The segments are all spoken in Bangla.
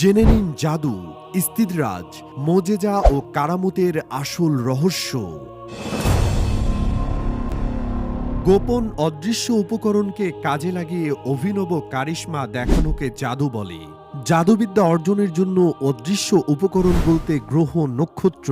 জেনে নিন জাদু, ইস্তিদরাজ, মোজেজা ও কারামতের আসল রহস্য। গোপন অদৃশ্য উপকরণকে কাজে লাগিয়ে অভিনব কারিশমা দেখানোকে জাদু বলে। জাদুবিদ্যা অর্জনের জন্য অদৃশ্য উপকরণ বলতে গ্রহ নক্ষত্র।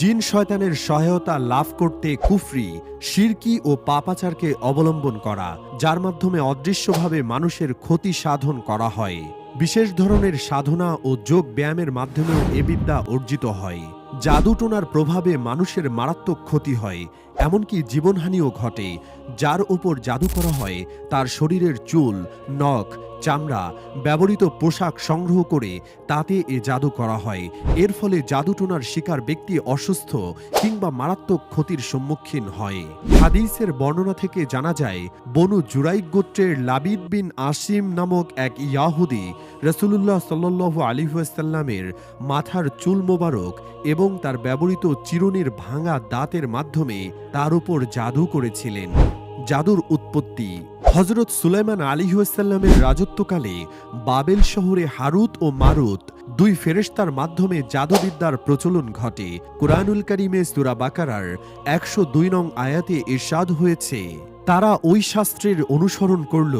জিন শয়তানের সহায়তা লাভ করতে কুফরি শিরকি ও পাপাচারকে অবলম্বন করা, যার মাধ্যমে অদৃশ্যভাবে মানুষের ক্ষতি সাধন করা হয়। বিশেষ ধরনের সাধনা ও যোগ ব্যায়ামের মাধ্যমেও এ বিদ্যা অর্জিত হয়। জাদুটোনার প্রভাবে মানুষের মারাত্মক ক্ষতি হয়, এমনকি জীবনহানিও ঘটে। যার ওপর জাদু করা হয়, তার শরীরের চুল, নখ চামড়া ব্যবহৃত পোশাক সংগ্রহ করে তাতে এ জাদু করা হয়। এর ফলে জাদুটোনার শিকার ব্যক্তি অসুস্থ কিংবা মারাত্মক ক্ষতির সম্মুখীন হয়। হাদিসের বর্ণনা থেকে জানা যায়, বনু জুরাইক গোত্রের লাবিদ বিন আসিম নামক এক ইয়াহুদি রসুলুল্লাহ সাল্লু আলিহাসাল্লামের মাথার চুল মোবারক এবং তার ব্যবহৃত চিরুনির ভাঙা দাঁতের মাধ্যমে তার উপর জাদু করেছিলেন। জাদুর উৎপত্তি। হজরত সুলাইমান আলিহাসাল্লামের রাজত্বকালে বাবেল শহরে হারুত ও মারুত দুই ফেরেস্তার মাধ্যমে জাদুবিদ্যার প্রচলন ঘটে। কোরআনুল করিমে সুরা বাকারার একশো দুই নং আয়াতে ইরশাদ হয়েছে। তারা ওই শাস্ত্রের অনুসরণ করল,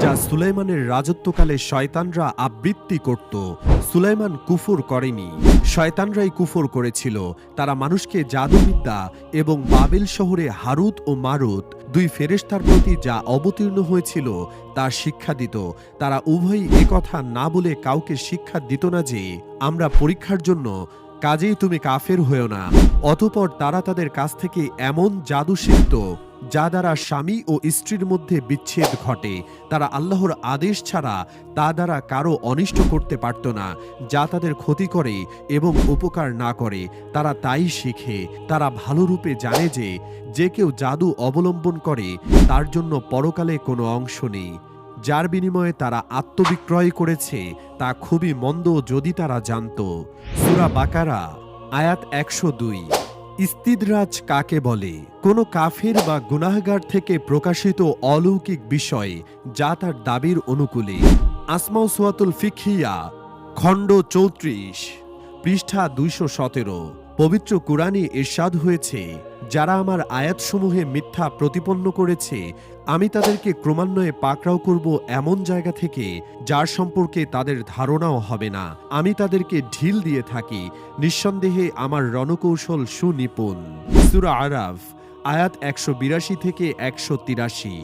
যা সুলাইমানের রাজত্বকালে শয়তানরা আবৃত্তি করত। সুলাইমান কুফর করেনি। শয়তানরাই কুফর করেছিল। তারা মানুষকে জাদুবিদ্যা এবং বাবেল শহরে হারুত ও মারুত, দুই ফেরেশতার প্রতি যা অবতীর্ণ হয়েছিল, তা শিক্ষা দিত। তারা উভয়ই একথা না বলে কাউকে শিক্ষা দিত না যে, আমরা পরীক্ষার জন্য কাজেই তুমি কাফের হয়েও না। অতপর তারা তাদের কাছ থেকে এমন জাদু শিখত যা দ্বারা স্বামী ও স্ত্রীর মধ্যে বিচ্ছেদ ঘটে। তারা আল্লাহর আদেশ ছাড়া তা দ্বারা কারও অনিষ্ট করতে পারত না, যা তাদের ক্ষতি করে এবং উপকার না করে। তারা তাই শিখে। তারা ভালো রূপে জানে যে যে কেউ জাদু অবলম্বন করে, তার জন্য পরকালে কোনো অংশ নেই। যার বিনিময়ে তারা আত্মবিক্রয় করেছে, তা খুবই মন্দ যদি তারা জানত। সুরা বাকারা, আয়াত একশো দুই। ইস্তিদরাজ কাকে বলে? কোনো কাফের বা গুনাহগার থেকে প্রকাশিত অলৌকিক বিষয় যা তার দাবির অনুকূলে। আসমাউ সোয়াতুল ফিখিয়া খণ্ড চৌত্রিশ, পৃষ্ঠা দুইশো সতেরো। পবিত্র কোরআনে এরশাদ হয়েছে, যারা আমার আয়াতসমূহে মিথ্যা প্রতিপন্ন করেছে, আমি তাদেরকে ক্রমান্বয়ে পাকড়াও করব এমন জায়গা থেকে যার সম্পর্কে তাদের ধারণাও হবে না। আমি তাদেরকে ঢিল দিয়ে থাকি, নিঃসন্দেহে আমার রণকৌশল সুনিপুণ। সুরা আরাফ, আয়াত একশো বিরাশি থেকে একশো তিরাশি।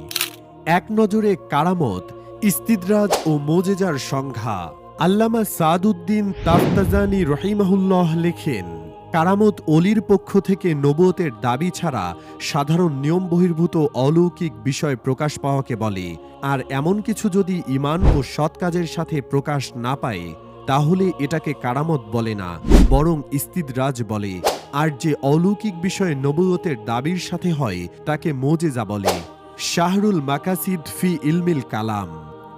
এক নজরে কারামত, ইস্তিদরাজ ও মোজেজার সংজ্ঞা আল্লামা সাদউদ্দিন তাফতাজানি রহিমাহুল্লাহ লেখেন কারামত অলির পক্ষ থেকে নবতের দাবি ছাড়া সাধারণ নিয়ম বহির্ভূত অলৌকিক বিষয় প্রকাশ পাওয়াকে বলে। আর এমন কিছু যদি ইমান ও সৎ কাজের সাথে প্রকাশ না পায়, তাহলে এটাকে কারামত বলে না, বরং ইস্তিদরাজ বলে। আর যে অলৌকিক বিষয় নবুয়তের দাবির সাথে হয়, তাকে মোজেজা বলে। শাহরুল মাকাসিদ ফি ইলমিল কালাম।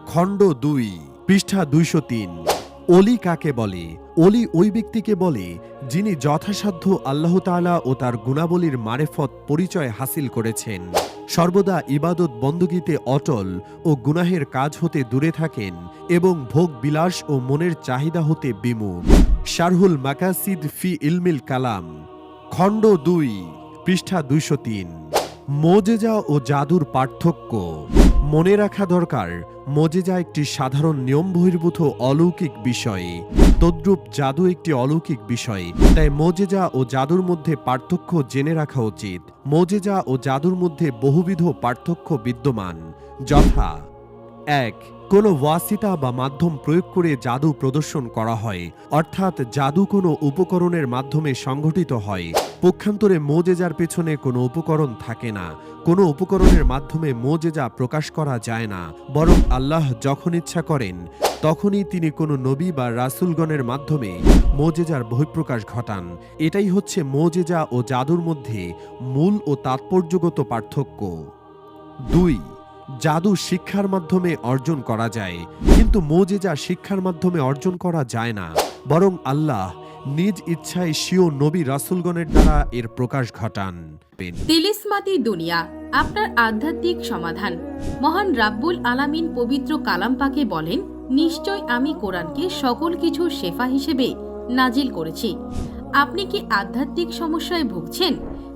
খণ্ড দুই, পৃষ্ঠা দুইশো তিন। অলি কাকে বলে? অলি ওই ব্যক্তিকে বলে, যিনি যথাসাধ্য আল্লাহ তাআলা ও তার গুণাবলীর মারেফত পরিচয় হাসিল করেছেন। সর্বদা ইবাদত বন্দগীতে অটল ও গুনাহের কাজ হতে দূরে থাকেন এবং ভোগ বিলাস ও মনের চাহিদা হতে বিমুখ। শারহুল মাকাসিদ ফি ইলমিল কালাম, খণ্ড দুই, পৃষ্ঠা দুইশো তিন। মোজেজা ও জাদুর পার্থক্য। মনে রাখা দরকার, মজেজা একটি সাধারণ নিয়ম বহির্ভূত অলৌকিক বিষয়ে। তদ্রূপ জাদু একটি অলৌকিক বিষয়, তাই মজেজা ও জাদুর মধ্যে পার্থক্য জেনে রাখা উচিত। মজেজা ও জাদুর মধ্যে বহুবিধ পার্থক্য বিদ্যমান। যথা এক কোনো ওয়াসিতা বা মাধ্যম প্রয়োগ করে জাদু প্রদর্শন করা হয়। অর্থাৎ জাদু কোনো উপকরণের মাধ্যমে সংঘটিত হয়। পক্ষান্তরে মোজেজার পেছনে কোনো উপকরণ থাকে না। কোনো উপকরণের মাধ্যমে মোজেজা প্রকাশ করা যায় না। বরং আল্লাহ যখন ইচ্ছা করেন, তখনই তিনি কোনো নবী বা রাসুলগণের মাধ্যমে মোজেজার বহিঃপ্রকাশ ঘটান। এটাই হচ্ছে মোজেজা ও জাদুর মধ্যে মূল ও তাৎপর্যগত পার্থক্য। দুই জাদু শিক্ষার মাধ্যমে অর্জন করা যায়, কিন্তু মোজেজা শিক্ষার মাধ্যমে অর্জন করা যায় না। বরং আল্লাহ নিজ ইচ্ছায় স্বীয় নবী রাসুলগণের দ্বারা এর প্রকাশ ঘটান। তিলিসমাতি দুনিয়া, আপনার আধ্যাত্মিক সমাধান। মহান রাব্বুল আলামিন পবিত্র কালাম পাকে বলেন, নিশ্চয় আমি কোরআনকে সকল কিছু শেফা হিসেবে নাজিল করেছি। আপনি কি আধ্যাত্মিক সমস্যায় ভুগছেন?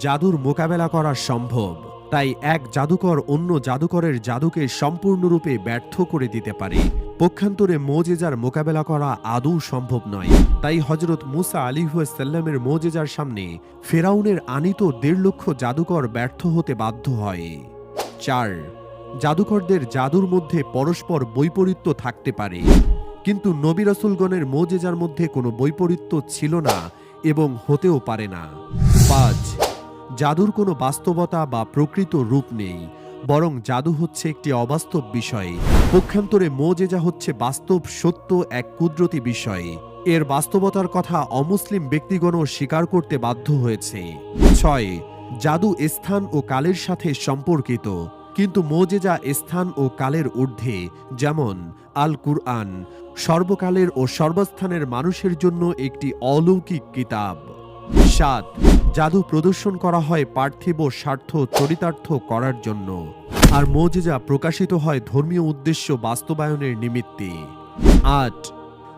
জাদুর মোকাবেলা করা সম্ভব, তাই এক জাদুকর অন্য জাদুকরের জাদুকে সম্পূর্ণরূপে ব্যর্থ করে দিতে পারে। পক্ষান্তরে মোজেজার মোকাবেলা করা আদৌ সম্ভব নয়। তাই হজরত মুসা আলিহাসাল্লামের মোজেজার সামনে ফেরাউনের আনিত দেড় লক্ষ জাদুকর ব্যর্থ হতে বাধ্য হয়। চার, জাদুকরদের জাদুর মধ্যে পরস্পর বৈপরীত্য থাকতে পারে। কিন্তু নবী রাসূলগণের মোজেজার মধ্যে কোনো বৈপরীত্য ছিল না এবং হতেও পারে না। পাঁচ জাদুর কোনো বাস্তবতা বা প্রকৃত রূপ নেই, বরং জাদু হচ্ছে একটি অবাস্তব বিষয়। পক্ষান্তরে মোজেজা হচ্ছে বাস্তব, সত্য, এক কুদরতি বিষয়। এর বাস্তবতার কথা অমুসলিম ব্যক্তিগণও স্বীকার করতে বাধ্য হয়েছে। ছয়, জাদু স্থান ও কালের সাথে সম্পর্কিত। কিন্তু মোজেজা স্থান ও কালের ঊর্ধ্বে, যেমন আল কুরআন সর্বকালের ও সর্বস্থানের মানুষের জন্য একটি অলৌকিক কিতাব। সাত জাদু প্রদর্শন করা হয় পার্থিব স্বার্থ চরিতার্থ করার জন্য। আর মোজেজা প্রকাশিত হয় ধর্মীয় উদ্দেশ্য বাস্তবায়নের নিমিত্তে। আট।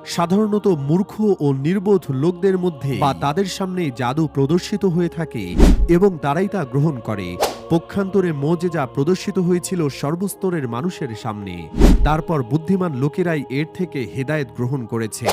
সাধারণত মূর্খ ও নির্বোধ লোকদের মধ্যে বা তাদের সামনে জাদু প্রদর্শিত হয়ে থাকে এবং তারাই তা গ্রহণ করে। পক্ষান্তরে মোজেজা প্রদর্শিত হয়েছিল সর্বস্তরের মানুষের সামনে। তারপর বুদ্ধিমান লোকেরাই এর থেকে হেদায়েত গ্রহণ করেছে।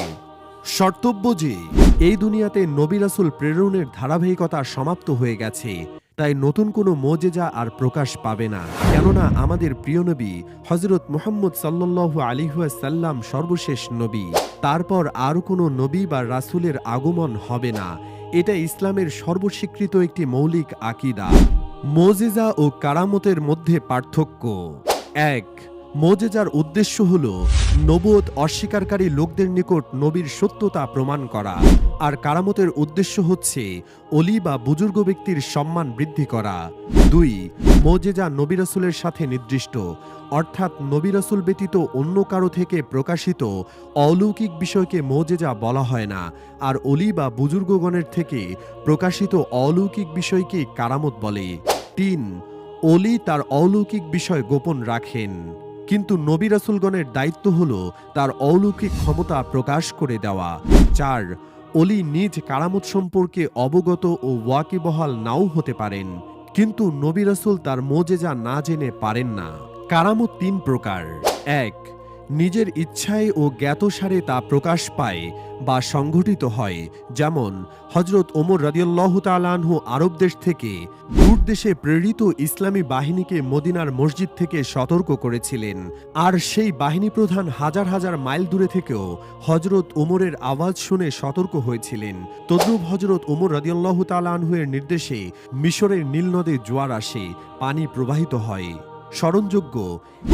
শর্তব্য যে, এই দুনিয়াতে নবী রাসূল প্রেরণের ধারাবাহিকতা সমাপ্ত হয়ে গেছে, তাই নতুন কোনো মোজেজা আর প্রকাশ পাবে না। কেননা আমাদের প্রিয় নবী হজরত মোহাম্মদ সাল্লু আলিহাসাল্লাম সর্বশেষ নবী। তারপর আর কোনো নবী বা রাসূলের আগমন হবে না। এটা ইসলামের সর্বস্বীকৃত একটি মৌলিক আকিদা। মোজেজা ও কারামতের মধ্যে পার্থক্য। এক মোজেজার উদ্দেশ্য হল নবুয়ত অস্বীকারী লোকদের নিকট নবীর সত্যতা প্রমাণ করা। আর কারামতের উদ্দেশ্য হচ্ছে অলি বা বুজুর্গ ব্যক্তির সম্মান বৃদ্ধি করা। দুই, মোজেজা নবী রাসূলের সাথে নির্দিষ্ট। অর্থাৎ নবী রাসূল ব্যতীত অন্য কারও থেকে প্রকাশিত অলৌকিক বিষয়কে মোজেজা বলা হয় না। আর অলি বা বুজুর্গগণের থেকে প্রকাশিত অলৌকিক বিষয়কে কারামত বলে। তিন, অলি তার অলৌকিক বিষয় গোপন রাখেন। কিন্তু নবী রাসুলগণের দায়িত্ব হল তার অলৌকিক ক্ষমতা প্রকাশ করে দেওয়া। চার, অলি নিজ কারামত সম্পর্কে অবগত ও ওয়াকিবহাল নাও হতে পারেন। কিন্তু নবী রাসুল তার মোজেজা না জেনে পারেন না। কারামত তিন প্রকার। এক নিজের ইচ্ছায় ও জ্ঞাতসারে তা প্রকাশ পায় বা সংঘটিত হয়, যেমন হজরত ওমর রাদিয়াল্লাহু তালানহু আরব দেশ থেকে দূর দেশে প্রেরিত ইসলামী বাহিনীকে মদিনার মসজিদ থেকে সতর্ক করেছিলেন। আর সেই বাহিনী প্রধান হাজার হাজার মাইল দূরে থেকেও হজরত ওমরের আওয়াজ শুনে সতর্ক হয়েছিলেন। তদ্রুপ হজরত ওমর রাদিয়াল্লাহু তালানহুয়ের নির্দেশে মিশরের নীলনদে জোয়ার আসে, পানি প্রবাহিত হয়। স্মরণযোগ্য,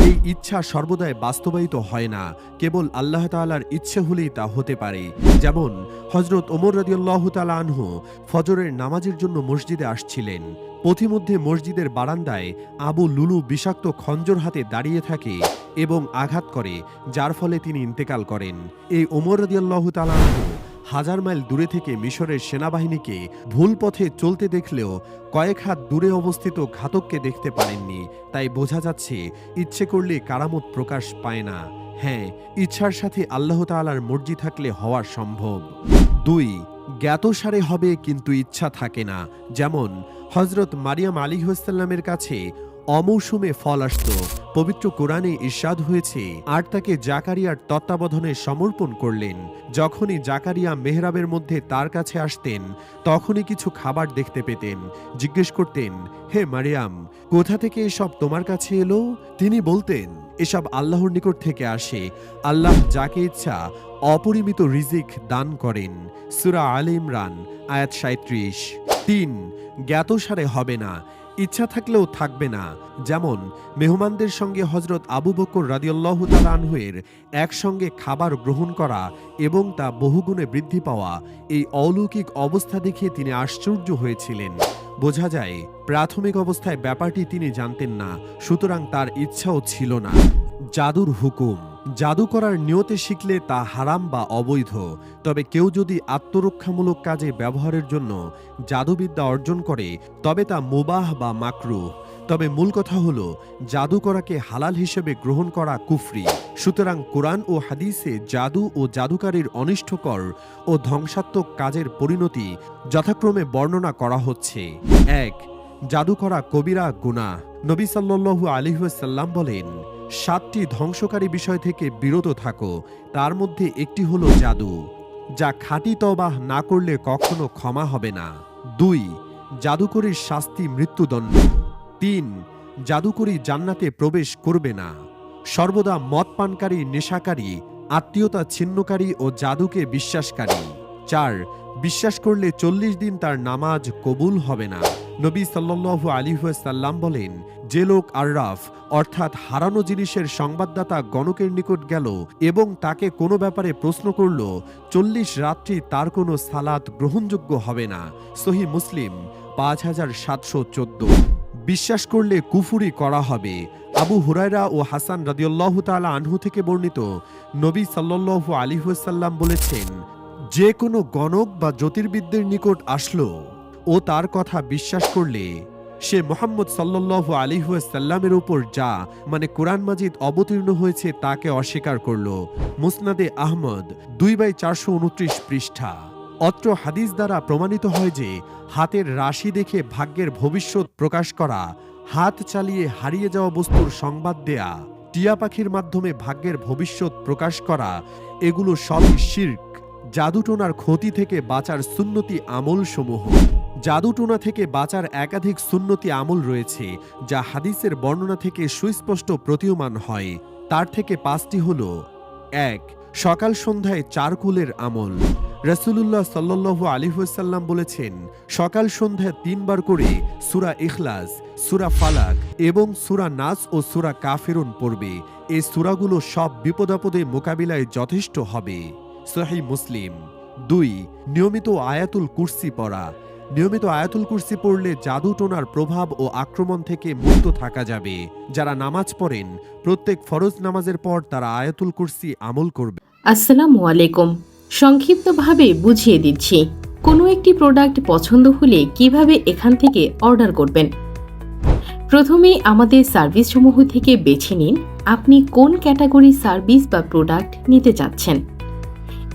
এই ইচ্ছা সর্বদাই বাস্তবায়িত হয় না, কেবল আল্লাহ তাআলার ইচ্ছে হলেই তা হতে পারে। যেমন হজরত ওমর রাদিয়াল্লাহু তাআলা আনহু ফজরের নামাজের জন্য মসজিদে আসছিলেন। পথিমধ্যে মসজিদের বারান্দায় আবু লুলু বিষাক্ত খঞ্জর হাতে দাঁড়িয়ে থাকে এবং আঘাত করে, যার ফলে তিনি ইন্তেকাল করেন। এই ওমর রাদিয়াল্লাহু তাআলা আনহু হাজার মাইল দূরে থেকে মিশরের সেনাবাহিনীকে ভুল পথে চলতে দেখলেও কয়েক হাত দূরে অবস্থিত ঘাতককে দেখতে পারেননি। তাই বোঝা যাচ্ছে, ইচ্ছে করলে কারামত প্রকাশ পায় না। হ্যাঁ ইচ্ছার সাথে আল্লাহ তাআলার মর্জি থাকলে হওয়া সম্ভব। দুই, জ্ঞাতসারে হবে কিন্তু ইচ্ছা থাকে না। যেমন হজরত মারিয়াম আলী হোসাল্লামের কাছে অমৌসুমে ফল আসত। পবিত্র কোরআনে ইরশাদ হয়েছে, আর তাকে জাকারিয়ার তত্ত্বাবধানে সমর্পণ করলেন। যখনই জাকারিয়া মেহরাবের মধ্যে তার কাছে আসতেন, তখনই কিছু খাবার দেখতে পেতেন। জিজ্ঞেস করতেন, হে মারিয়াম, কোথা থেকে এসব তোমার কাছে এলো? তিনি বলতেন, এসব আল্লাহর নিকট থেকে আসে। আল্লাহ যাকে ইচ্ছা, অপরিমিত রিজিক দান করেন। সুরা আল ইমরান, আয়াত সাঁত্রিশ তিন, জ্ঞাতসারে হবে না। ইচ্ছা থাকলেও থাকবে না। যেমন, মেহমানদের সঙ্গে হজরত আবু বকর রাদিয়াল্লাহ তালানহের একসঙ্গে খাবার গ্রহণ করা এবং তা বহুগুণে বৃদ্ধি পাওয়া এই অলৌকিক অবস্থা দেখে তিনি আশ্চর্য হয়েছিলেন। বোঝা যায়, প্রাথমিক অবস্থায় ব্যাপারটি তিনি জানতেন না, সুতরাং তার ইচ্ছাও ছিল না। জাদুর হুকুম। জাদু করার নিয়তে শিখলে তা হারাম বা অবৈধ। তবে কেউ যদি আত্মরক্ষামূলক কাজে ব্যবহারের জন্য জাদুবিদ্যা অর্জন করে, তবে তা মুবাহ বা মাকরু তবে মূল কথা হলো জাদু করাকে হালাল হিসেবে গ্রহণ করা কুফরি। সুতরাং কোরআন ও হাদিসে জাদু ও জাদুকারীর অনিষ্টকর ও ধ্বংসাত্মক কাজের পরিণতি যথাক্রমে বর্ণনা করা হচ্ছে। এক জাদু করা কবিরা গুনাহ। নবী সাল্লু আলিহাসাল্লাম বলেন সাতটি ধ্বংসকারী বিষয় থেকে বিরত থাকো। তার মধ্যে একটি হলো জাদু, যা খাঁটি তবাহ না করলে কখনো ক্ষমা হবে না। দুই, জাদুকরীর শাস্তি মৃত্যুদণ্ড। তিন, জাদুকরী জান্নাতে প্রবেশ করবে না। সর্বদা মদ পানকারী নেশাকারী, আত্মীয়তা ছিন্নকারী ও জাদুকে বিশ্বাসকারী। চার, বিশ্বাস করলে চল্লিশ দিন তার নামাজ কবুল হবে না। নবী সাল্লু আলিহাসাল্লাম বলেন যে লোক আর্রাফ, অর্থাৎ হারানো জিনিসের সংবাদদাতা গণকের নিকট গেল এবং তাকে কোনো ব্যাপারে প্রশ্ন করল, চল্লিশ রাত্রি তার কোনো সালাত গ্রহণযোগ্য হবে না। সহি মুসলিম, পাঁচ হাজার সাতশো চোদ্দ। বিশ্বাস করলে কুফুরি করা হবে। আবু হুরায়রা ও হাসান রাদিউল্লাহ তালা আনহু থেকে বর্ণিত, নবী সাল্লু আলিহাসাল্লাম বলেছেন, যে কোনো গণক বা জ্যোতির্বিদদের নিকট আসলো ও তার কথা বিশ্বাস করলে সে মোহাম্মদ সাল্লু আলিহাসাল্লামের উপর যা মানে কোরআন মাজিদ অবতীর্ণ হয়েছে তাকে অস্বীকার করল। মুসনাদে আহমদ দুই বাই চারশো উনত্রিশ পৃষ্ঠা। অত্র হাদিস দ্বারা প্রমাণিত হয় যে, হাতের রাশি দেখে ভাগ্যের ভবিষ্যৎ প্রকাশ করা, হাত চালিয়ে হারিয়ে যাওয়া বস্তুর সংবাদ দেয়া, টিয়া পাখির মাধ্যমে ভাগ্যের ভবিষ্যৎ প্রকাশ করা, এগুলো সবই শির্ক। জাদুটোনার ক্ষতি থেকে বাঁচার সুন্নতি আমল সমূহ। জাদুটোনা থেকে বাঁচার একাধিক সুন্নতি আমল রয়েছে, যা হাদিসের বর্ণনা থেকে সুস্পষ্ট প্রতীয়মান হয়। তার থেকে পাঁচটি হল, এক, সকাল সন্ধ্যায় চারকুলের আমল। রসুল্লাহ সাল্লু আলিহাসাল্লাম বলেছেন, সকাল সন্ধ্যায় তিনবার করে সুরা ইখলাস, সুরা ফালাক এবং সুরা নাস ও সুরা কাফেরুন পড়বে। এই সুরাগুলো সব বিপদাপদে মোকাবিলায় যথেষ্ট হবে। সহি মুসলিম। দুই, নিয়মিত আয়াতুল কুর্সি পড়া। নিয়মিত আয়াতুল কুর্সি পড়লে জাদুটোনার প্রভাব ও আক্রমণ থেকে মুক্ত থাকা যাবে। যারা নামাজ পড়েন, প্রত্যেক ফরজ নামাজের পর তারা আয়াতুল কুর্সি আমল করবে। আসসালামু আলাইকুম। সংক্ষিপ্তভাবে বুঝিয়ে দিচ্ছি, কোনো একটি প্রোডাক্ট পছন্দ হলে কীভাবে এখান থেকে অর্ডার করবেন? প্রথমেই আমাদের সার্ভিসসমূহ থেকে বেছে নিন, আপনি কোন ক্যাটাগরি সার্ভিস বা প্রোডাক্ট নিতে চাচ্ছেন।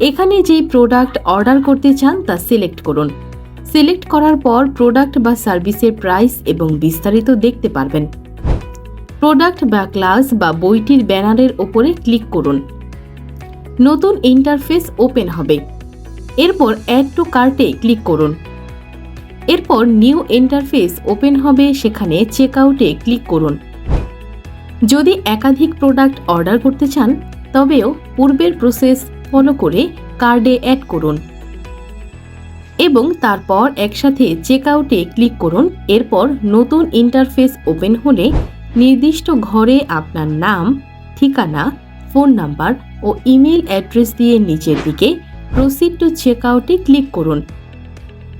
এখানে যে প্রোডাক্ট অর্ডার করতে চান তা সিলেক্ট করুন। সিলেক্ট করার পর প্রোডাক্ট বা সার্ভিসের প্রাইস এবং বিস্তারিত দেখতে পারবেন। প্রোডাক্ট বা ক্লাস বা বইটির ব্যানারের ওপরে ক্লিক করুন। নতুন ইন্টারফেস ওপেন হবে। এরপর অ্যাড টু কার্টে ক্লিক করুন। এরপর নিউ ইন্টারফেস ওপেন হবে, সেখানে চেক আউটে ক্লিক করুন। যদি একাধিক প্রোডাক্ট অর্ডার করতে চান, তবেও পূর্বের প্রসেস ফলো করে কার্ডে অ্যাড করুন। এবং তারপর একসাথে চেক আউটে ক্লিক করুন। এরপর নতুন ইন্টারফেস ওপেন হলে নির্দিষ্ট ঘরে আপনার নাম, ঠিকানা, ফোন নাম্বার ও ইমেল অ্যাড্রেস দিয়ে নিচের দিকে প্রসিড টু চেক আউটে ক্লিক করুন।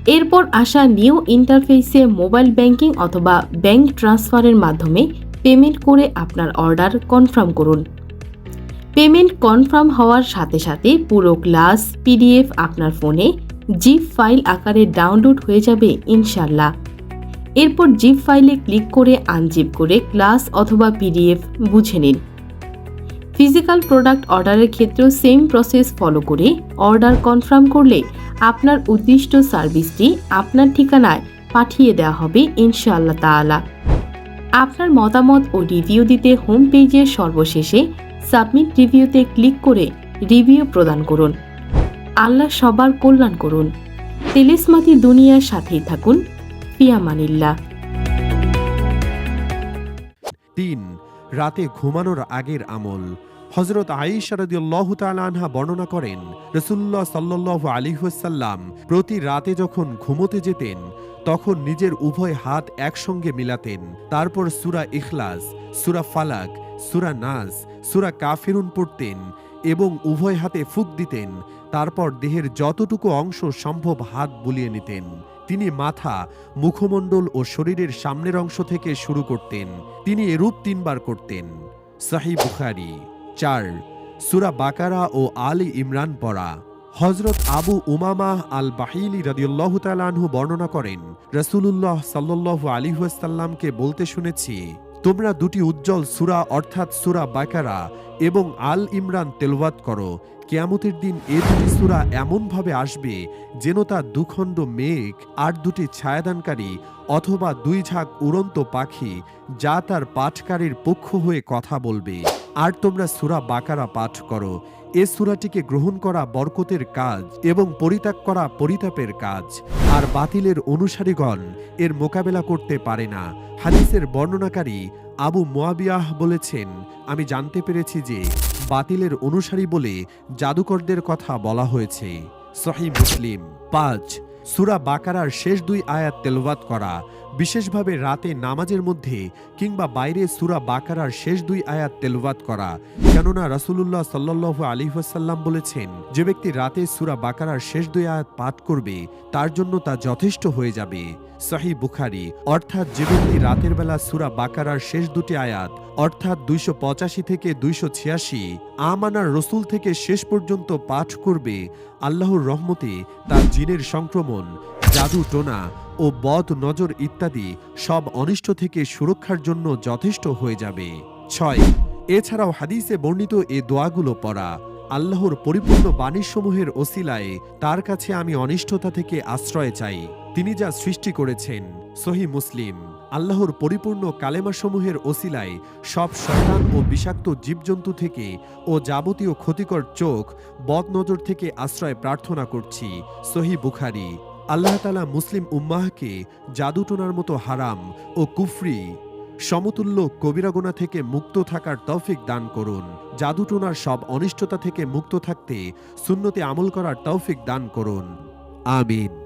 এরপর আসা নিউ ইন্টারফেসে মোবাইল ব্যাংকিং অথবা ব্যাংক ট্রান্সফারের মাধ্যমে পেমেন্ট করে আপনার অর্ডার কনফার্ম করুন। পেমেন্ট কনফার্ম হওয়ার সাথে সাথে পুরো ক্লাস পিডিএফ আপনার ফোনে জিপ ফাইল আকারে ডাউনলোড হয়ে যাবে ইনশাল্লাহ এরপর জিপ ফাইলে ক্লিক করে আনজিপ করে ক্লাস অথবা পিডিএফ বুঝে নিন। ফিজিক্যাল প্রোডাক্ট অর্ডারের ক্ষেত্রেও সেম প্রসেস ফলো করে অর্ডার কনফার্ম করলে আপনার উদ্দিষ্ট সার্ভিসটি আপনার ঠিকানায় পাঠিয়ে দেওয়া হবে, ইনশাআল্লাহ তাআলা। আপনার মতামত ও রিভিউ দিতে হোম পেজের সর্বশেষে সাবমিট রিভিউতে ক্লিক করে রিভিউ প্রদান করুন। আল্লাহ সবার কল্যাণ করুন। তেলেসমাতি দুনিয়ার সাথেই থাকুন। পিয়ামানিল্লাহ তিন, রাতে ঘুমানোর আগের আমল। হজরত আইসারদিয়াল্লাহু আনহা বর্ণনা করেন রসুল্লাহ সাল্লাহ আলিহাসাল্লাম প্রতি রাতে যখন ঘুমোতে যেতেন, তখন নিজের উভয় হাত একসঙ্গে মিলাতেন। তারপর সুরা ইখলাস, সুরা ফালাক, সুরা নাস সুরা কাফিরুন পড়তেন এবং উভয় হাতে ফুক দিতেন, তারপর দেহের যতটুকু অংশ সম্ভব হাত বুলিয়ে নিতেন। তিনি মাথা, মুখমণ্ডল ও শরীরের সামনের অংশ থেকে শুরু করতেন। তিনি এরূপ তিনবার করতেন। সাহি বুখারি, চার, সুরা বাকারা ও আলী ইমরান পড়া। হজরত আবু উমামাহ আল বাহিলি রদিউল্লাহ তালানহু বর্ণনা করেন, রসুলুল্লাহ সাল্লাহ আলিহাসাল্লামকে বলতে শুনেছি তোমরা দুটি উজ্জ্বল সুরা, অর্থাৎ সুরা বাকারা এবং আল ইমরান তেলওয়াত করো। কেয়ামতের দিন এ দুটি সুরা এমনভাবে আসবে যেন তা দুখণ্ড মেঘ আর দুটি ছায়াদানকারী অথবা দুই ঝাঁক উড়ন্ত পাখি যা তার পাঠকারীর পক্ষ হয়ে কথা বলবে। আর তোমরা সুরা বাকারা পাঠ করো। এ সুরাটিকে গ্রহণ করা বরকতের কাজ এবং পরিত্যাগ করা পরিতাপের কাজ। আর বাতিলের অনুসারীগণ এর মোকাবেলা করতে পারে না। হাদিসের বর্ণনাকারী আবু মোয়াবিয়াহ বলেছেন, আমি জানতে পেরেছি যে বাতিলের অনুসারী বলে জাদুকরদের কথা বলা হয়েছে। সহি মুসলিম পাঁচ, সুরা বাকারার শেষ দুই আয়াত তেলওয়াত করা। বিশেষভাবে রাতে নামাজের মধ্যে কিংবা বাইরে সুরা বাকারার শেষ দুই আয়াত তেলওয়াত করা। কেননা রাসূলুল্লাহ সাল্লাহ আলী ওয়াসাল্লাম বলেছেন, যে ব্যক্তি রাতে সুরা বাকারার শেষ দুই আয়াত পাঠ করবে, তার জন্য তা যথেষ্ট হয়ে যাবে। সহি বুখারি, অর্থাৎ যে ব্যক্তি রাতের বেলা সুরা বাকারার শেষ দুটি আয়াত, অর্থাৎ দুইশো পঁচাশি থেকে দুইশো ছিয়াশি আমানার রসুল থেকে শেষ পর্যন্ত পাঠ করবে, আল্লাহর রহমতে তার জিনের সংক্রমণ, জাদু টোনা ও বদ নজর ইত্যাদি সব অনিষ্ট থেকে সুরক্ষার জন্য যথেষ্ট হয়ে যাবে। ছয়, এছাড়াও হাদিসে বর্ণিত এ দোয়াগুলো পড়া, আল্লাহর পরিপূর্ণ বাণীসমূহের ওসিলায় তার কাছে আমি অনিষ্টতা থেকে আশ্রয় চাই। তিনি যা সৃষ্টি করেছেন, সহি মুসলিম, আল্লাহর পরিপূর্ণ কালেমাসমূহের ওসিলায় সব শয়তান ও বিষাক্ত জীবজন্তু থেকে ও যাবতীয় ক্ষতিকর চোখ বদনজর থেকে আশ্রয় প্রার্থনা করছি, সহি বুখারি। আল্লাহ তালা মুসলিম উম্মাহকে জাদুটোনার মতো হারাম ও কুফরি, সমতুল্য কবিরাগোনা থেকে মুক্ত থাকার তৌফিক দান করুন। জাদুটোনার সব অনিষ্টতা থেকে মুক্ত থাকতে সুন্নতে আমল করার তৌফিক দান করুন। আমিন।